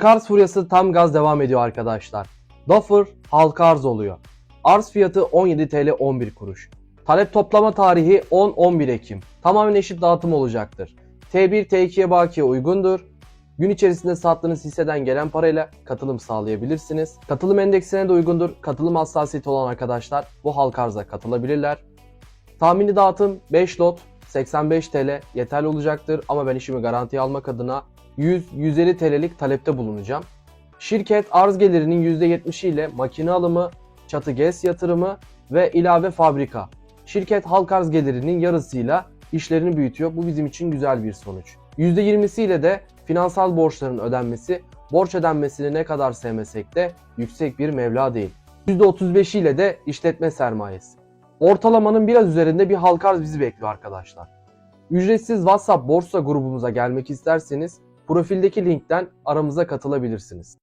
Halka arz furyası tam gaz devam ediyor arkadaşlar. Doffer halka arz oluyor. Arz fiyatı 17 TL 11 kuruş. Talep toplama tarihi 10-11 Ekim. Tamamen eşit dağıtım olacaktır. T1 T2'ye bakiye uygundur. Gün içerisinde sattığınız hisseden gelen parayla katılım sağlayabilirsiniz. Katılım endeksine de uygundur. Katılım hassasiyeti olan arkadaşlar bu halka arza katılabilirler. Tahmini dağıtım 5 lot 85 TL yeterli olacaktır ama ben işimi garantiye almak adına 100-150 TL'lik talepte bulunacağım. Şirket arz gelirinin %70'i ile makine alımı, çatı GES yatırımı ve ilave fabrika. Şirket halk arz gelirinin yarısıyla işlerini büyütüyor. Bu bizim için güzel bir sonuç. %20'si ile de finansal borçların ödenmesi, borç ödenmesini ne kadar sevmesek de yüksek bir meblağ değil. %35 ile de işletme sermayesi. Ortalamanın biraz üzerinde bir halka arz bizi bekliyor arkadaşlar. Ücretsiz WhatsApp borsa grubumuza gelmek isterseniz profildeki linkten aramıza katılabilirsiniz.